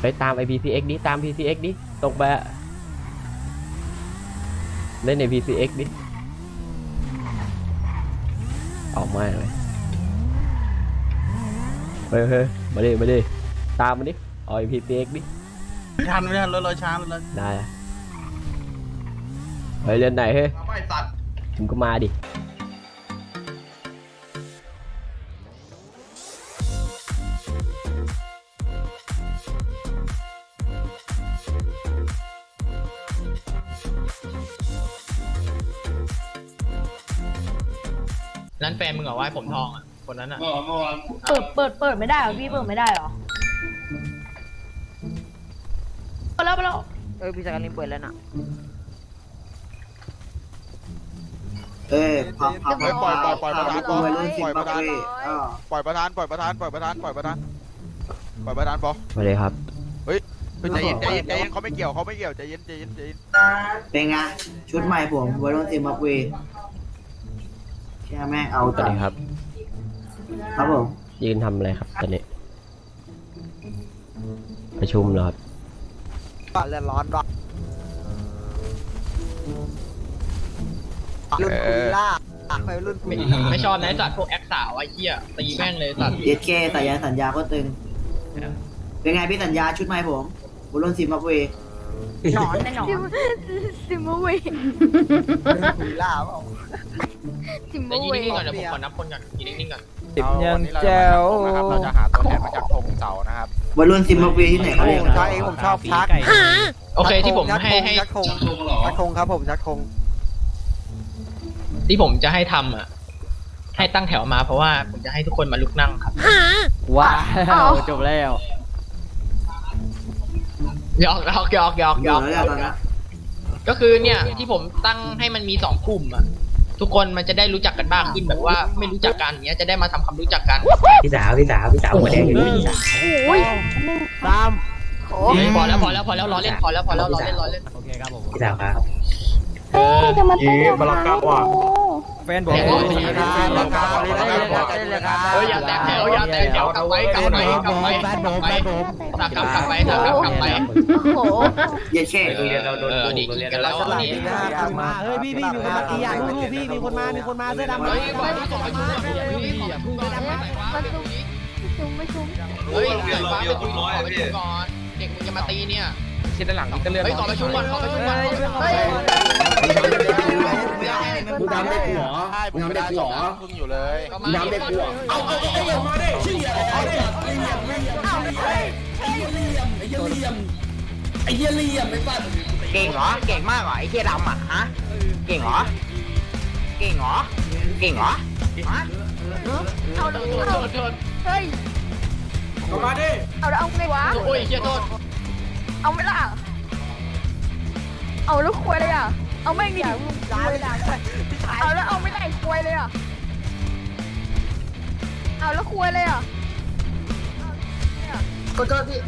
ไปตามไอ PCX ดิตาม PCX ดิตรงไปอะเล่นใน PCX ดิออกมาเลยเฮ้ยเฮ้ยมาดิมาดิตามมาดิเอาไอ PCX ดิไม่ทันไม่ทันรถเราช้ารถเราได้อะเฮ้ยเล่นไหนเฮ้ยไม่ตัดมึงก็มาดิ แฟนมึงเหรอว่าผมทองอะคนนั้นอะเมื่อวานเมื่อวานเปิด เปิด เปิดไม่ได้เหรอพี่เปิดไม่ได้เหรอเปิดแล้วเปิดแล้วเออพี่จักรินเปิดแล้วน่ะเอ้ยพับพับเรียบร้อยปล่อยปล่อยปล่อยพับปล่อยไว้รุ่นสิบปล่อยพับปล่อยเว้ยอ้อปล่อยประธานปล่อยประธานปล่อยประธานปล่อยประธานปล่อยประธานปล่อยประธานปอมาเลยครับเฮ้ยใจเย็นใจเย็นใจเย็นเขาไม่เกี่ยวเขาไม่เกี่ยวใจเย็นใจเย็นใจเย็นเป็นไงชุดใหม่ผมไว้รุ่นสิบพับเว้ย แค่แม่งเอาสวัสแต่ดีครับ ครับผมยืนทำอะไรครับตอนนี้ ประชุมเหรอครับบ้านเลือดร้อนร้อนรุ่นคุยล่าไปรุ่นคุไม่ยไม่ชอบนะไอ้สัตว์พวกแอคสาวไอ้เหี้ยตีแม่งเลยสัตว์ เย็ดเคสายยาสัญญาก็ตึง เป็นไงพี่สัญญาชุดใหม่ผมไว้รุ่นสิบพับเว้ย หนอนแน่นอนซิมเบอร์เวย์รุ่นคุยล่าเปล่าซิมเบแต่อร์ยืเวนนิ่งๆก่อนย์เดี๋ยวผมขอนับคนก่อนยืนนิ่งๆก่อนสิบยังแจ๋วนะครับเราจะหาตัวแทนมาจากธงเสานะครับไว้รุ่นสิบพับเว้ยที่ไหนเขาเรียกใช่เองผมชอบพักโอเคที่ผมให้ให้ชักธงชักธงครับผมชักธงที่ผมจะให้ทำอะ ให้ตั้งแถวมาเพราะว่าผมจะให้ทุกคนมาลุกนั่งครับว้าวจบแล้ว หยอกหยอกหยอกหยอกหอยยู่อกแล้วเนี่ยตอนนี้ก็คือเนี่ยที่ผมตั้งให้มันมีสองกลุ่มอะทุกคนมันจะได้รู้จักกันบ้างขึ้นแบบว่า ไม่รู้จักกันเนี้ยจะได้มาทำความรู้จักกันพี่สาวพี่สาวพี่สาวหัวแดงอยู่นี่พี่สาวโอ้ยตามโอ้เฮ้ยพอแล้วพอแล้วพอแล้วล้อเล่นพอแล้วพอแล้วล้อเล่นล้อเล่นโอเคครับผมพี่สาวครับ เออ จะมาเต้นกับเราแฟนบอกแฟนบอกเอออย่าแตกแถวอย่าแตกแถวกลับไปกลับไปกลับไปกลับไปตากลับกลับไปตากลับกลับไปโอ้โหเย็ดเคเออดีกันแล้วนี่มาเฮ้ยพี่พี่มีคนมาตีอะลูกพี่มีคนมามีคนมาเสื้อดำมาเฮ้ยบอกให้ส่งประชุมเฮ้ยขอประชุมก่อนไมประชุมประชุมเฮ้ยไหนวะประชุมขอประชุมก่อนเด็กมึงจะมาตีเนี่ยเชิดด้านหลังนี่ก็เลื่อนเฮ้ยขอปชุมก่อนขอปชุมก่อน มึงทำเด็กหัวมึงทำเด็กหัวมึงอยู่เลยก็มาเด็กหัวเอาเอาเอาเอามาดิชี้อะเอาดิไอ้เหี้ยเหลี่ยมไอ้สัตว์เก่งเหรอเก่งมากเหรอไอ้เหี้ยดำอะฮะเก่งเหรอเก่งเหรอเก่งเหรอฮะเอาโทเอาษโทษโทษเฮ้ยเอามาดิเอาแล้วเอาไงวะโอ้ยเฮียโทษเอาไม่ล่ะเอาแล้วควยเลยอะ เอาไม่มีถึงร้ายเลยเอาแล้วเอาไม่ได้ควยเลยอะเอาแล้วควยเลยอะขอโทษพี่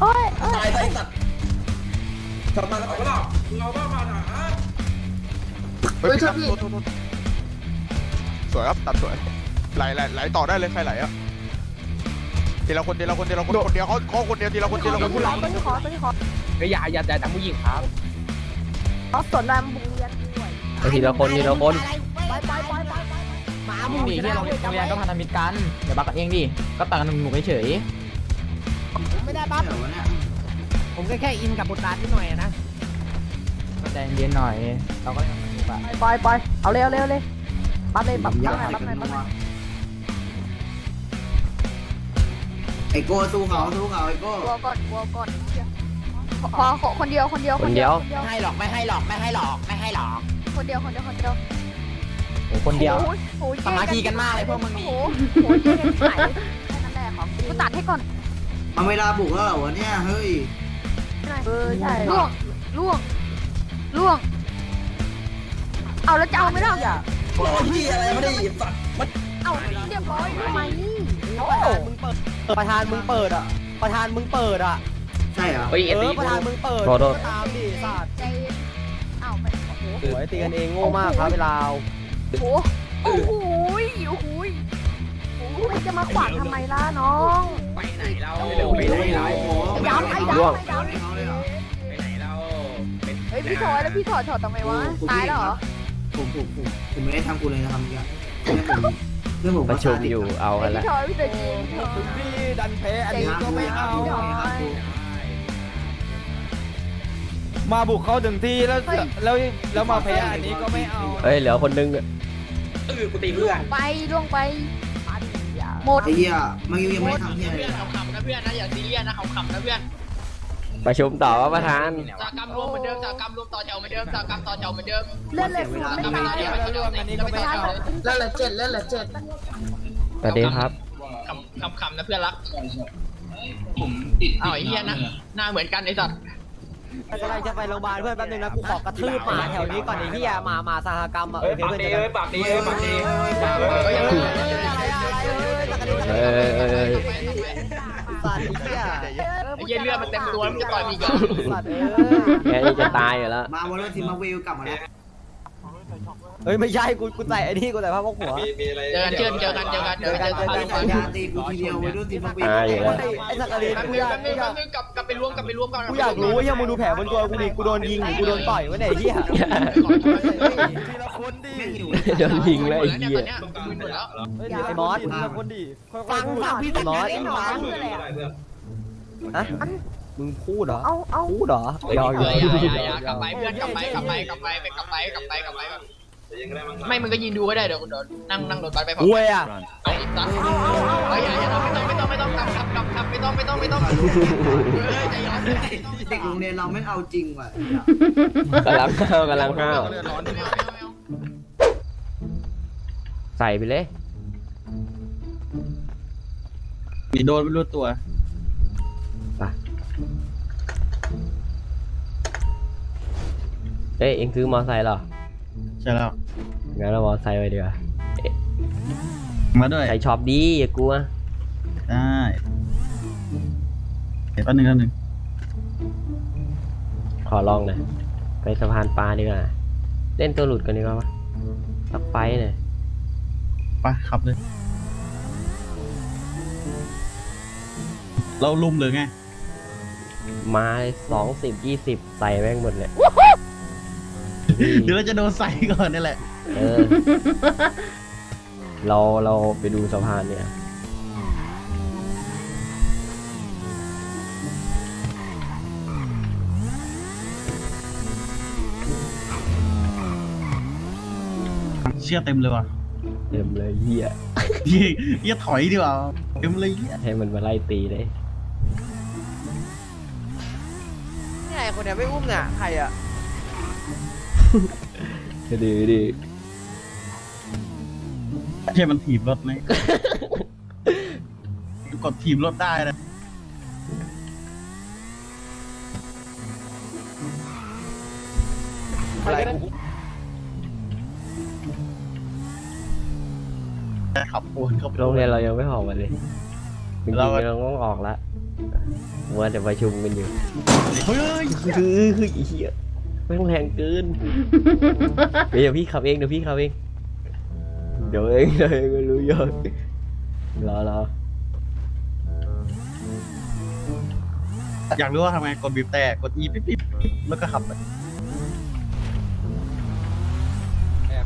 โอ้ยเอ้ยตายตายสัตว์กลับมาเอาเปล่ามึงเอาบ้ามาหาเฮ้ยพี่สวยครับตัดสวยไหลไหลไหลต่อได้เลยใครไหลอะ ทีละคนทีละคนทีละคนคนเดียวเขาเขาคนเดียวทีละคนทีละคนขอตัวนี้ขอตัวนี้ขอก็อย่าอย่าอย่าทำผู้หญิงครับขอสนรามบุงเรียนด้วยไปทีละคนทีละคนไปไปไปไปไปหมามึงดิที่โรงเรียนโรงเรียนก็พันธมิตรกันอย่าบักกันเองดิก็ต่างกันหนุ่มๆเฉยไม่ได้ปั๊บเดี๋ยวเนี่ยผมก็แค่อินกับบทบาทนิดหน่อยนะๆใจเย็นๆหน่อยเราก็ยังสนุกอะไปไปเอาเร็วเร็วเลยปั๊บเลยปั๊บผมอยากหน่อยใส่ปั๊บหกัน่อยนปั๊บหน่อย ไอโก้สู้เขาสู้เขาไอโก้กลัวก่อนกลัวก่อนขอขอคนเดียวคนเดียวคนเดียว ไม่ให้หรอกไม่ให้หรอกไม่ให้หรอกไม่ให้หรอก คนเดียวคนเดียวคนเดียวโอ้คนเดียว โอ้โหโอ้โหสมาธิกันมากเลยพวกมึงนี่ โอ้โหโอ้โหเจ๊กันขายแค่นั้นแหละของกูตัดให้ก่อนมันเวลาบุกแล้วเหรอวะเนี่ยเฮ้ยเออใช่ล่วงล่วงล่วง เอาแล้วจะเอาไหมล่ะโอ้ยเหี้ยอะไรไม่ได้สัตว์เอาเรียบร้อยทำไม ประธานมึงเปิดอะ ประธานมึงเปิดอะ ใช่เหรอ เฮ้ยเอเอ็ดอดี้ประธานมึงเปิดขอโทษ ก็ตามดิสัตว์ใจเย็นเอาไปโอ้โหสวยตีกันเองโง่มากครับเวลาโอ้โอ้โหยโอ้โหยโอ้โหยจะมาขวางทำไมล่ะน้องไปไหนเราไปไหนเราไอ้ดำไอ้ร่วงดำไอ้ดำเขาเลยเหรอไปไหนเราเป็นเฮ้ยพี่ถอยแล้วพี่ถอดถอดทำไมวะ ตายแล้วเหรอ ผมผมผมผมไม่ได้ทำกูเลยนะครับเมื่อกี้เรื่องผม เรื่องผมประชุมอยู่เอาเฮ้กันยละพี่ถอยพี่เดินยิงพี่ถอย พี่ดันแพ้อันใจนี้เย็นก็ไม่เอาพี่ถอยมาบุกเข้าถึงที่แล้วแล้วแล้วมาแพ้อันนี้ก็ไม่เอาเฮ้ยเหลือคนนึงอะเออกูตีเพื่อนไปล่วงไปหมดไอ้เหี้ยเมื่อกี้ยังไม่ได้ทำเหี้ยอะไรเพื่เลอนยขำๆนะเพื่อนนะอย่าซีเรียสนะขำๆนะเพื่อน ประชุมต่อว่าประธานสากรรมรวมเหมือนเดิมสากรรมรวมต่อแถวเหมือนเดิมสากรรมต่อแถวเหมือนเดิมเลื่อนเลยคุณสาไม่กรรมตายต่อแถวเหมือนเดิมอันนี้ก็ไม่ต้องเอาเล่นละเจ็ดเล่นละเจ็ดสวัสดีครับขำขำๆนะเพื่อนรักอ้าวไอ้เหี้ยนะหน้าเหมือนกันไอ้สัตว์กำลังจะไปโรงพยาบาลเพื่อนแป๊บนึงนะกูขอกระทืบหมาแถวนี้ก่อนไอ้เหี้ยมามาสหกรรมอะเอ้ยปากดีเอ้ยปากดีเอ้ยปากดีเอ้ยเอ้ยเอ้ยสัตว์ไอ้เหี้ยไอ้เหี้ยเลือดมันเต็มตัวแล้วมันจะต่อยมีอีกเหรอสัตว์เอ้ยแค่นี้จะตายอยู่แล้ว มาวอลเลย์ทีมมาเวลกลับมาแล้วเฮ้ยไม่ใช่กูกูใส่ไอ้นี่กูใส่ผ้าพกหัวเจอกันเจอกันเจอกันเจอกันเจอกันเจอกันไอ้สัญญาตีกูทีเดียววอลเลย์ทีมมาเวลตายอยู่แล้ว ไอ้สักกะลีนแป๊บกูนึงอยากแป๊บนึงแป๊บนึงกลับกลับไปรวมกลับไปรวมกันกูอยากรู้ว่าเหี้ยมึงดูแผลบนตัวกูดิกูโดนยิงหรือกูโดนต่อยวะเนี่ยไอ้เหี้ยทีละคนดิแม่งหิวโดนยิงแล้วไอ้เนี่ยเหี้ตอยนเนี้ยมึนหมดแล้วเฮ้ยไอ้มอสทีละคนดิค่อยๆพูดฟังพี่ไอ้มอสไอ้หนอนคืออะไรอะ ฮะมึงพูดเหรอเอาเอาพูดเหรอเฮ้ยอย่าอย่าอย่ากลับไปเพื่อนกลับไปกลับไปกลับไปไปกลับไปกลับไปกลับไปแบบไม่มึงก็ยืนดูก็ได้เดี๋ยวกูโดนนั่งนั่งโดนบัสไปพร้อมกูเอะไอ้สัตว์เฮ้ยอย่าอย่าไม่ต้องไม่ต้องไม่ต้องกลับกลับกลับกลับไม่ต้องไม่ต้องไม่ต้องเฮ้ยใจร้อนเด็กโรงเรียนเราไม่เอาจริงว่ะกำลังเข้ากำลังเข้าไม่เอาไม่เอาไม่เอาใส่ไปเลยมีโดนไม่รู้ตัว เอ้ยเอ็งซื้อมอไซค์เหรอใช่แล้ว งั้นเรามอไซค์ไปดีกว่ามาด้วย ใส่ช็อปดีอย่ากลัวได้เดี๋ยวแป๊บนึงแป๊บนึงขอลองหน่อยไปสะพานปลาดีกว่า เล่นตัวหลุดกันดีกว่าวะสักไฟหน่อยไปขับเลย เราลุมเลยไง มาสองสิบยี่สิบใส่แม่งหมดเลย เดี๋ยวเราจะโดนใส่ก่อนนี่แหละ เออ เราเราไปดูสะพานเนี่ย เชื่อเต็มเลยว่ะเต็มเลยเฮียเหี้ยเหี้ยถอยดีกว่าเต็มเลยเหี้ยให้มันมาไล่ตีเลย นี่ไงคนเนี้ยไม่อุ้มเนี่ยใครอะ ดีดีใช่มันถีบรถไหม กดถีบรถได้นะขับโอนเข้าไปโรงเรียนเรายังไม่ออกมาเลยจริงๆเราเราต้องออกละว่าจะประชุมกันอยู่ เฮ้ย คือคือไอ้เฮีย แม่งแรงเกิน เดี๋ยวพี่ขับเองเดี๋ยวพี่ขับเอง เดี๋ยวเองเดี๋ยวเองไม่รู้เยอะรอรออยากรู้ว่าทำไงกดบีบแต่กดอีปิ๊บปิ๊บปิ๊บแล้วก็ขับไป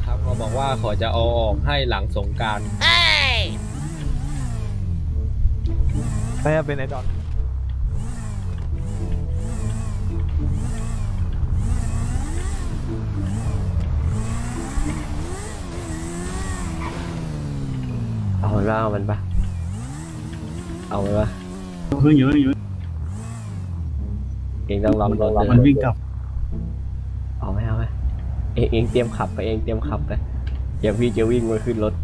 ครับเขาบอกว่าเขาจะเอาออกให้หลังสงการไม่เป็นไอ้ดอน เอามันว่าเอามันปะเอามันปะเพิ่งอยู่เพิ่งอยู่เองต้องลองโดนมันวิ่งกลับเอาไหมเอาไหมเองเองเตรียมขับไปเองเตรียมขับไปเดี๋ยวพี่จะวิ่งมาขึ้นรถ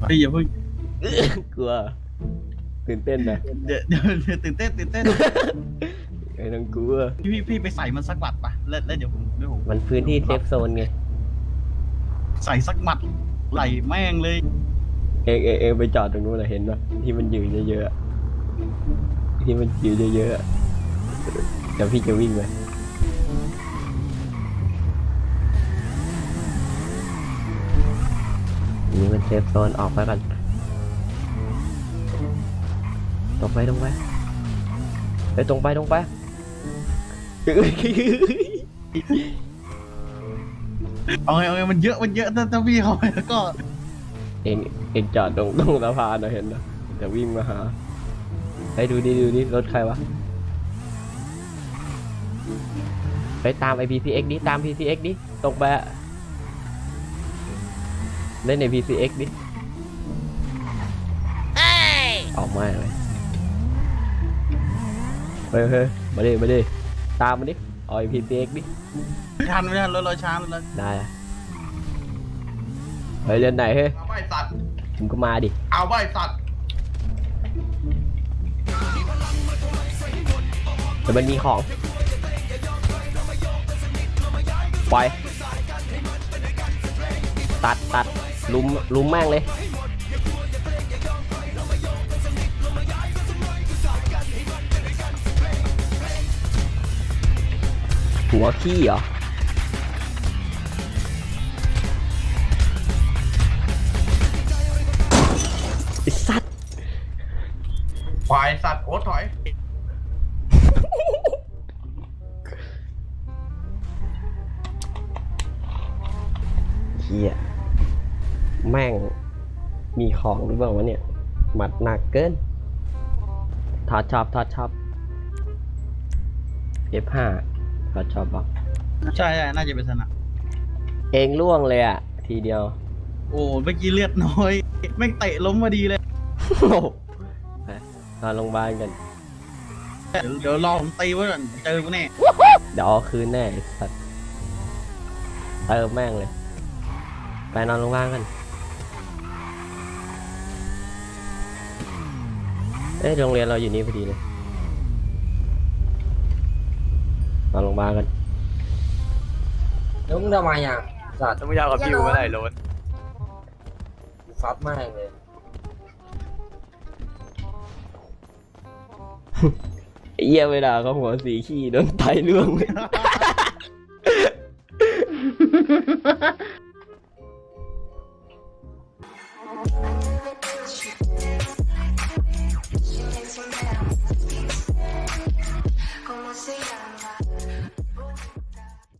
เฮ้ยอย่าเพิ่งกลัวตื่นเต้นนะเดี๋ยวเดี๋ยวเดี๋ยวตื่นเต้นตื่นเต้นไอ้ต้องกลัวพี่พี่พี่ไปใส่มันสักหมัดปะแล้วแล้วเดี๋ยวผมเดี๋ยวผมมันพื้นที่เซฟโซนไงใส่สักหมัดไหลแม่งเลย เองเองเองไปจอดตรงนู้นนะเห็นปะที่มันยืนเยอะๆอะที่มันยืนเยอะๆอะเดี๋ยวพี่จะวิ่งไปนี้มันเซฟโซนออกไปกันตรงไปตรงไปไปตรงไปตรงไปเอาไงเอาไงมันเยอะมันเยอะถ้าถ้าพี่เข้าไปแล้วก็ เอง เองจอดตรงตรงสะพานนะเห็นนะจะวิ่งมาหาไปดูดิดูดิรถใครวะไปตามไอ PCX ดิตาม PCX ดิตรงไปอะเล่นใน PCX ดิออกมาเลยเฮ้ยเฮ้ยมาดิมาดิตามมาดิเอาไอ PCX ดิไม่ทันไม่ทันรถเราช้ารถเราได้อะเฮ้ยเล่นไหนเฮ้ย เอาใบสัตว์ มึงก็มาดิ เอาใบสัตว์แต่มันมีของปล่อยตัดตัดลุมลุมแม่งเลย หัวขี้เหรอไอ้ แม่งมีของหรือเปล่าวะเนี่ย หมัดหนักเกินทอดชอบทอดชอบ F5 ทอดชอบบอกใช่ใช่น่าจะเป็นสนามเองล่วงเลยอะทีเดียว โอ้เมื่อกี้เลือดน้อยแม่งเตะล้มมาดีเลยไปนอนโรงพยาบาลกันเดี๋ยวเดี๋ยวรอผมตีไว้ก่อนเจอกูแน่ เดี๋ยวเอาคืนแน่ไอ้สัตว์เติมแม่งเลย ไปนอนโรงพยาบาลกัน เอ้ยโรงเรียนเราอยู่นี่พอดีเลยนอนโรงพยาบาลกันแล้วมึงทำไมอะสัตว์ต้องไม่ยาวกับพี่เมื่อไหร่โรนฟัดมากเลย ไอ้เยี่ยเวลาเขาหัวสีขี้โดนไตล่วงเลย